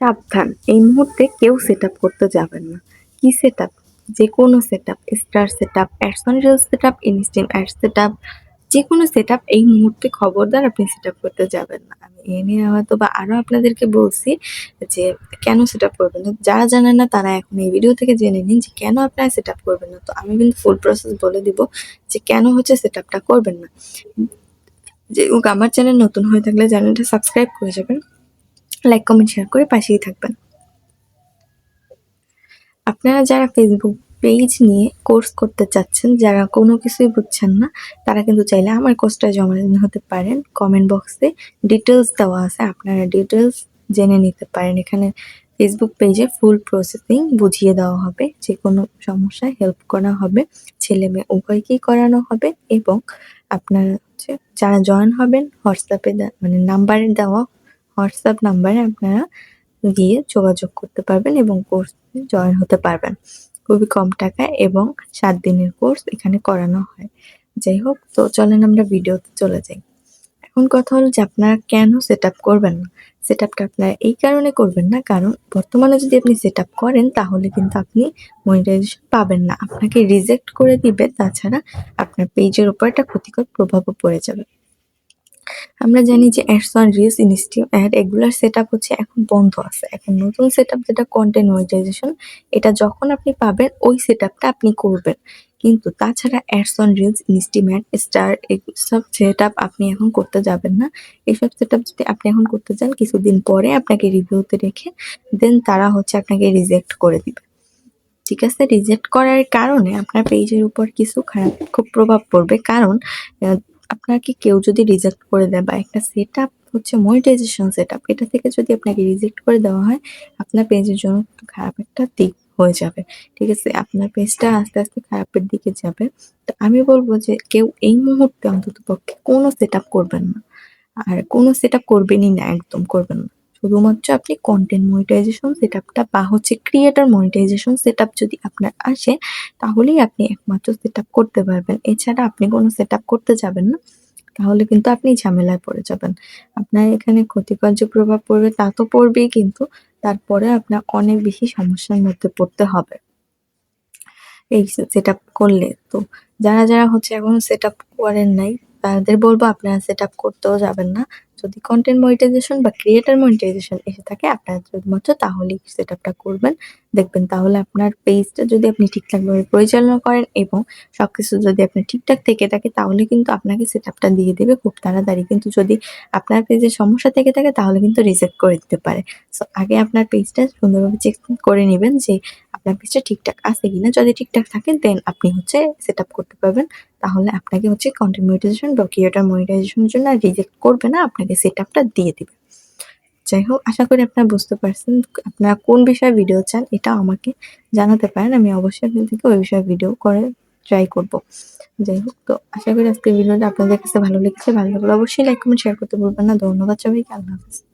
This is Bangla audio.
সাবধান। এই মুহূর্তে কেউ সেট করতে যাবেন না। কি সেট যে কোনো set star set up ads on reel set up instream ad set up যে কোনো সেট এই মুহূর্তে খবরদার আপনি সেট আপ করতে যাবেন না। আমি এ নিয়ে হয়তো বা আরও আপনাদেরকে বলছি যে, কেন সেট করবেন না? যারা জানেন না, তারা এখন এই ভিডিও থেকে জেনে নিন যে, কেন আপনারা সেট আপ করবেন না? তো আমি কিন্তু ফুল প্রসেস বলে দিব যে, কেন হচ্ছে সেট আপটা করবেন না। যে আমার চ্যানেল নতুন হয়ে থাকলে চ্যানেলটা সাবস্ক্রাইব করে যাবেন। লাইক কমেন্ট শেয়ার করে পাশেই থাকবেন। আপনারা যারা ফেসবুক পেজ নিয়ে কোর্স করতে চাচ্ছেন, যারা কোনো কিছুই বুঝছেন না, তারা কিন্তু চাইলে আমার কোর্সটা জমা হতে পারেন। কমেন্ট বক্সে ডিটেলস দেওয়া আছে, আপনারা ডিটেলস জেনে নিতে পারেন। এখানে ফেসবুক পেজে ফুল প্রসেসিং বুঝিয়ে দেওয়া হবে, যে কোনো সমস্যায় হেল্প করা হবে, ছেলে মেয়ে উভয়কেই করানো হবে, এবং আপনারা হচ্ছে যারা জয়েন হবেন হোয়াটসঅ্যাপে মানে নাম্বারে দেওয়া হোয়াটসঅ্যাপ নাম্বারে আপনারা গিয়ে যোগাযোগ করতে পারবেন এবং কোর্স জয়েন হতে পারবেন। খুবই কম টাকায় এবং সাত দিনের কোর্স এখানে করানো হয়। যাই হোক, তো চলেন আমরা ভিডিওতে চলে যাই। এখন কথা হলো যে আপনারা কেন সেট আপ করবেন না? সেট আপটা আপনারা এই কারণে করবেন না, কারণ বর্তমানে যদি আপনি সেট আপ করেন, তাহলে কিন্তু আপনি মনিটাইজেশন পাবেন না। আপনাকে রিজেক্ট করে দিবে, তাছাড়া আপনার পেজের উপর একটা ক্ষতিকর প্রভাবও পড়ে যাবে। আমরা জানি যে ads on reels instream ad এগুলার সেট আপ হচ্ছে এখন বন্ধ আছে। এখন নতুন সেট আপ যেটা কন্টেন্ট মনিটাইজেশন এটা যখন আপনি পাবেন, ওই সেট আপটা আপনি করবেন। কিন্তু তাছাড়া ads on reels instream ad star এসব সেট আপ আপনি এখন করতে যাবেন না। এইসব সেট আপ যদি আপনি এখন করতে যান কিছুদিন পরে আপনাকে রিভিউতে রেখে দেন তারা হচ্ছে আপনাকে রিজেক্ট করে দিবে। ঠিক আছে? রিজেক্ট করার কারণে আপনার পেজের উপর কিছু খারাপ, খুব প্রভাব পড়বে। কারণ আপনাকে কেউ যদি রিজেক্ট করে দেয় বা একটা সেট আপ হচ্ছে মনিটাইজেশন সেট আপ এটা থেকে যদি আপনাকে রিজেক্ট করে দেওয়া হয়, আপনার পেজের জন্য খারাপ একটা দিক হয়ে যাবে। ঠিক আছে? আপনার পেজটা আস্তে আস্তে খারাপের দিকে যাবে। তো আমি বলব যে কেউ এই মুহূর্তে অন্তত পক্ষে কোনো সেট আপ করবেন না। আর কোনো সেট আপ করবেনই না, একদম করবেন না। শুধুমাত্র আপনি কন্টেন্ট মনিটাইজেশন সেট আপটা বা হচ্ছে ক্রিয়েটর মনিটাইজেশন সেট আপ যদি আপনার আসে, তাহলেই আপনি একমাত্র সেট আপ করতে পারবেন। এছাড়া আপনি কোনো সেট আপ করতে যাবেন না, তাহলে কিন্তু আপনি ঝামেলায় পড়ে যাবেন। আপনার এখানে ক্ষতিকর যে প্রভাব পড়বে তা তো পড়বেই কিন্তু, তারপরে আপনার অনেক বেশি সমস্যার মধ্যে পড়তে হবে। এই সেট আপ করলে তো যারা যারা হচ্ছে এখন সেট আপ করেন নাই, তাদের বলব আপনারা সেট আপ করতেও যাবেন না। যদি কন্টেন্ট মনিটাইজেশন বা ক্রিয়েটার মনিটাইজেশন এসে থাকে, আপনারা শুধুমাত্র তাহলেই সেট আপটা করবেন। দেখবেন তাহলে আপনার পেজটা যদি আপনি ঠিকঠাকভাবে পরিচালনা করেন এবং সব কিছু যদি আপনার ঠিকঠাক থেকে থাকে, তাহলে কিন্তু আপনাকে সেট আপটা দিয়ে দেবে। খুব তাড়াতাড়ি কিন্তু যদি আপনার পেজে সমস্যা থেকে থাকে, তাহলে কিন্তু রিজেক্ট করে দিতে পারে। সো আগে আপনার পেজটা সুন্দরভাবে চেক করে নেবেন যে আপনার পেজটা ঠিকঠাক আছে কিনা যদি ঠিকঠাক থাকে দেন আপনি হচ্ছে সেট আপ করতে পারবেন। তাহলে আপনাকে হচ্ছে কন্টেন্ট মনিটাইজেশন বা ক্রিয়েটার মনিটাইজেশনের জন্য রিজেক্ট করবে না, আপনাকে সেট আপটা দিয়ে দিবে। যাই হোক, আশা করি আপনারা বুঝতে পারছেন। আপনারা কোন বিষয়ে ভিডিও চান, এটা আমাকে জানাতে পারেন। আমি অবশ্যই আপনাদের থেকে ওই বিষয়ে ভিডিও করে ট্রাই করব। যাই হোক, তো আশা করি আজকের ভিডিওটা আপনাদের কাছে ভালো লেগেছে। ভালো লাগলে অবশ্যই লাইক কমেন্ট শেয়ার করতে ভুলবেন না। ধন্যবাদ সবাইকে। আল্লাহ হাফিজ।